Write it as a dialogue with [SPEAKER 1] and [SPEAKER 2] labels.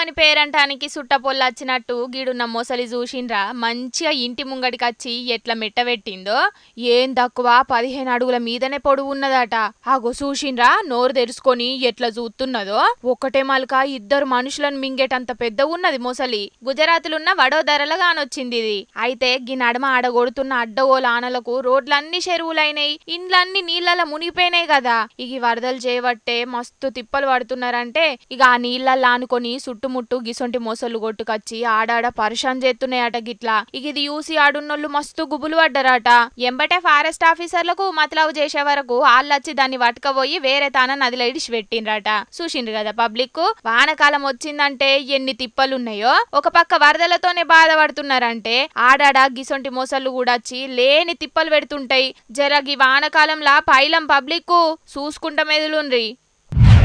[SPEAKER 1] అని పేరంటానికి సుట్టపొల్లచ్చినట్టు గీడున్న మొసలి చూసిండ్రా. మంచిగా ఇంటి ముంగడికి వచ్చి ఎట్లా మెట్టబెట్టిందో ఏం తక్కువ? పదిహేను అడుగుల మీదనే పొడువు ఉన్నదట. ఆగో చూసిండ్రా నోరు తెరుచుకొని ఎట్లా చూస్తున్నదో? ఒకటే మలక ఇద్దరు మనుషులను మింగేటంత పెద్ద ఉన్నది మొసలి. గుజరాత్లున్న వడోదరల కానొచ్చింది ఇది. అయితే గీ నడమ ఆడగొడుతున్న అడ్డగోల ఆనలకు రోడ్లన్నీ చెరువులైనాయి. ఇండ్లన్నీ నీళ్ళలో మునిగిపోయినాయి కదా ఇక వరదలు చేయబట్టే మస్తు తిప్పలు పడుతున్నారంటే ఇక ఆ నీళ్ళల్లో ఆనుకొని చుట్టుముట్టు గిసొంటి మొసళ్ళు కొట్టుకొచ్చి ఆడాడ పరిశాన్ చేస్తున్నాయట గిట్లా. ఇక ఇది చూసి ఆడున్నోళ్ళు మస్తు గుబులు పడ్డరాట. ఎంబటే ఫారెస్ట్ ఆఫీసర్లకు మతలావు చేసే వరకు వాళ్ళొచ్చి దాన్ని పట్టుకపోయి వేరే తాన నదిలో ఇడిచి పెట్టిండ్రట. చూసిండ్రు కదా పబ్లిక్? వానకాలం వచ్చిందంటే ఎన్ని తిప్పలున్నాయో? ఒక పక్క వరదలతోనే బాధపడుతున్నారంటే ఆడాడ గిసొంటి మొసళ్ళు కూడా వచ్చి లేని తిప్పలు పెడుతుంటాయి. జర గీ వానకాలంలా పైలం పబ్లిక్ చూసుకుంట మెదులుండ్రి.